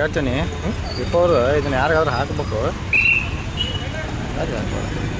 ಹೇಳ್ತೀನಿ. ಅವರು ಇದನ್ನ ಯಾರಿಗಾದ್ರೂ ಹಾಕ್ಬೇಕು. ಯಾರಿಗೆ ಹಾಕ್ಬಾರ್ದು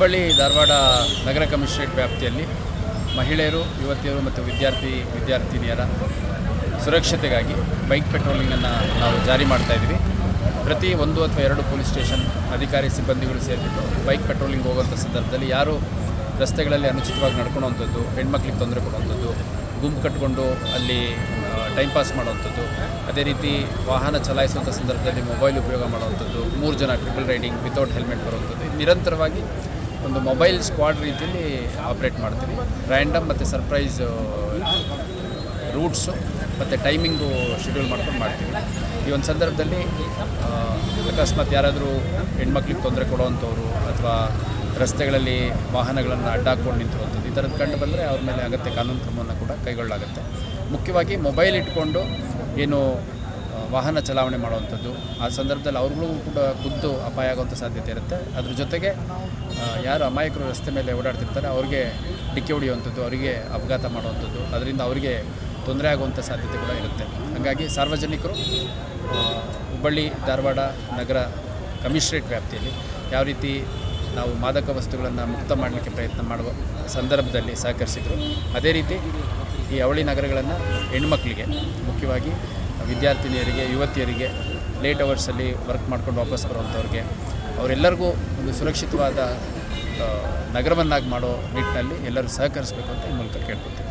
ಹುಬ್ಬಳ್ಳಿ ಧಾರವಾಡ ನಗರ ಕಮಿಷನರೇಟ್ ವ್ಯಾಪ್ತಿಯಲ್ಲಿ ಮಹಿಳೆಯರು, ಯುವತಿಯರು ಮತ್ತು ವಿದ್ಯಾರ್ಥಿ ವಿದ್ಯಾರ್ಥಿನಿಯರ ಸುರಕ್ಷತೆಗಾಗಿ ಬೈಕ್ ಪೆಟ್ರೋಲಿಂಗನ್ನು ನಾವು ಜಾರಿ ಮಾಡ್ತಾ ಇದ್ದೀವಿ. ಪ್ರತಿ ಒಂದು ಅಥವಾ ಎರಡು ಪೊಲೀಸ್ ಸ್ಟೇಷನ್ ಅಧಿಕಾರಿ ಸಿಬ್ಬಂದಿಗಳು ಸೇರಿಬಿಟ್ಟು ಬೈಕ್ ಪೆಟ್ರೋಲಿಂಗ್ ಹೋಗುವಂಥ ಸಂದರ್ಭದಲ್ಲಿ ಯಾರು ರಸ್ತೆಗಳಲ್ಲಿ ಅನುಚಿತವಾಗಿ ನಡ್ಕೊಳ್ಳೋವಂಥದ್ದು ಹೆಣ್ಮಕ್ಳಿಗೆ ತೊಂದರೆ ಕೊಡುವಂಥದ್ದು, ಗುಂಪು ಕಟ್ಕೊಂಡು ಅಲ್ಲಿ ಟೈಮ್ ಪಾಸ್ ಮಾಡುವಂಥದ್ದು, ಅದೇ ರೀತಿ ವಾಹನ ಚಲಾಯಿಸುವಂಥ ಸಂದರ್ಭದಲ್ಲಿ ಮೊಬೈಲ್ ಉಪಯೋಗ ಮಾಡುವಂಥದ್ದು, ಮೂರು ಜನ ಟ್ರಿಪಲ್ ರೈಡಿಂಗ್ ವಿತೌಟ್ ಹೆಲ್ಮೆಟ್ ಬರುವಂಥದ್ದು, ನಿರಂತರವಾಗಿ ಒಂದು ಮೊಬೈಲ್ ಸ್ಕ್ವಾಡ್ ರೀತಿಯಲ್ಲಿ ಆಪ್ರೇಟ್ ಮಾಡ್ತೀವಿ. ರ್ಯಾಂಡಮ್ ಮತ್ತು ಸರ್ಪ್ರೈಸ್ ರೂಟ್ಸು ಮತ್ತು ಟೈಮಿಂಗು ಶೆಡ್ಯೂಲ್ ಮಾಡ್ಕೊಂಡು ಮಾಡ್ತೀವಿ. ಈ ಒಂದು ಸಂದರ್ಭದಲ್ಲಿ ಅಕಸ್ಮಾತ್ ಯಾರಾದರೂ ಹೆಣ್ಮಕ್ಳಿಗೆ ತೊಂದರೆ ಕೊಡುವಂಥವ್ರು ಅಥವಾ ರಸ್ತೆಗಳಲ್ಲಿ ವಾಹನಗಳನ್ನು ಅಡ್ಡಾಕೊಂಡು ನಿಂತಿರುವಂಥದ್ದು, ಈ ಥರದ್ದು ಕಂಡು ಬಂದರೆ ಅವ್ರ ಮೇಲೆ ಅಗತ್ಯ ಕಾನೂನು ಕ್ರಮವನ್ನು ಕೂಡ ಕೈಗೊಳ್ಳಲಾಗುತ್ತೆ. ಮುಖ್ಯವಾಗಿ ಮೊಬೈಲ್ ಇಟ್ಕೊಂಡು ಏನು ವಾಹನ ಚಲಾವಣೆ ಮಾಡುವಂಥದ್ದು. ಆ ಸಂದರ್ಭದಲ್ಲಿ ಅವ್ರಿಗೂ ಕೂಡ ಖುದ್ದು ಅಪಾಯ ಆಗುವಂಥ ಸಾಧ್ಯತೆ ಇರುತ್ತೆ. ಅದ್ರ ಜೊತೆಗೆ ಯಾರು ಅಮಾಯಕರು ರಸ್ತೆ ಮೇಲೆ ಓಡಾಡ್ತಿರ್ತಾರೆ, ಅವ್ರಿಗೆ ಡಿಕ್ಕಿ ಹೊಡೆಯುವಂಥದ್ದು, ಅವರಿಗೆ ಅಪಘಾತ ಮಾಡುವಂಥದ್ದು, ಅದರಿಂದ ಅವರಿಗೆ ತೊಂದರೆ ಆಗುವಂಥ ಸಾಧ್ಯತೆ ಕೂಡ ಇರುತ್ತೆ. ಹಾಗಾಗಿ ಸಾರ್ವಜನಿಕರು ಹುಬ್ಬಳ್ಳಿ, ಧಾರವಾಡ ನಗರ ಕಮಿಷನರೇಟ್ ವ್ಯಾಪ್ತಿಯಲ್ಲಿ ಯಾವ ರೀತಿ ನಾವು ಮಾದಕ ವಸ್ತುಗಳನ್ನು ಮುಕ್ತ ಮಾಡಲಿಕ್ಕೆ ಪ್ರಯತ್ನ ಮಾಡುವ ಸಂದರ್ಭದಲ್ಲಿ ಸಹಕರಿಸಿದರು, ಅದೇ ರೀತಿ ಈ ಅವಳಿ ನಗರಗಳನ್ನು ಹೆಣ್ಮಕ್ಳಿಗೆ ಮುಖ್ಯವಾಗಿ ವಿದ್ಯಾರ್ಥಿನಿಯರಿಗೆ, ಯುವತಿಯರಿಗೆ ಲೇಟ್ ಅವರ್ಸಲ್ಲಿ ವರ್ಕ್ ಮಾಡ್ಕೊಂಡು ವಾಪಸ್ ಬರುವಂಥವ್ರಿಗೆ, ಅವರೆಲ್ಲರಿಗೂ ಒಂದು ಸುರಕ್ಷಿತವಾದ ನಗರವನ್ನಾಗಿ ಮಾಡೋ ನಿಟ್ಟಿನಲ್ಲಿ ಎಲ್ಲರೂ ಸಹಕರಿಸಬೇಕು ಅಂತ ಈ ಮೂಲಕ ಕೇಳ್ಕೊತೀನಿ